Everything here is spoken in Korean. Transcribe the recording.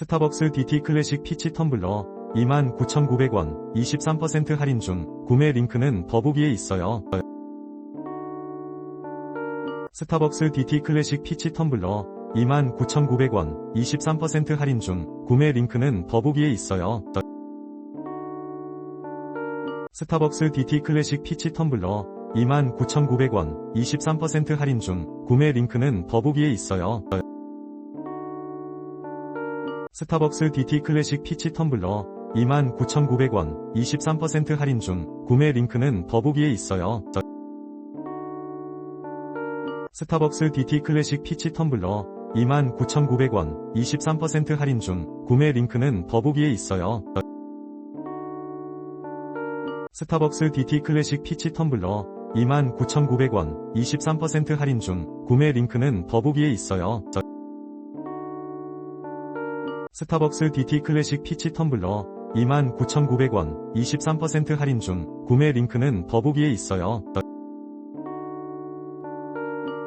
스타벅스 DT 클래식 피치 텀블러 29,900원 23% 할인 중 구매 링크는 더보기에 있어요. 스타벅스 DT 클래식 피치 텀블러 29,900원 23% 할인 중 구매 링크는 더보기에 있어요. 스타벅스 DT 클래식 피치 텀블러 29,900원 23% 할인 중 구매 링크는 더보기에 있어요. 스타벅스 DT 클래식 피치 텀블러 29,900원 23% 할인 중 구매 링크는 더보기에 있어요. 스타벅스 DT 클래식 피치 텀블러 29,900원 23% 할인 중 구매 링크는 더보기에 있어요. 스타벅스 DT 클래식 피치 텀블러 29,900원 23% 할인 중 구매 링크는 더보기에 있어요. 스타벅스 DT 클래식 피치 텀블러 29,900원 23% 할인 중 구매 링크는 더보기에 있어요.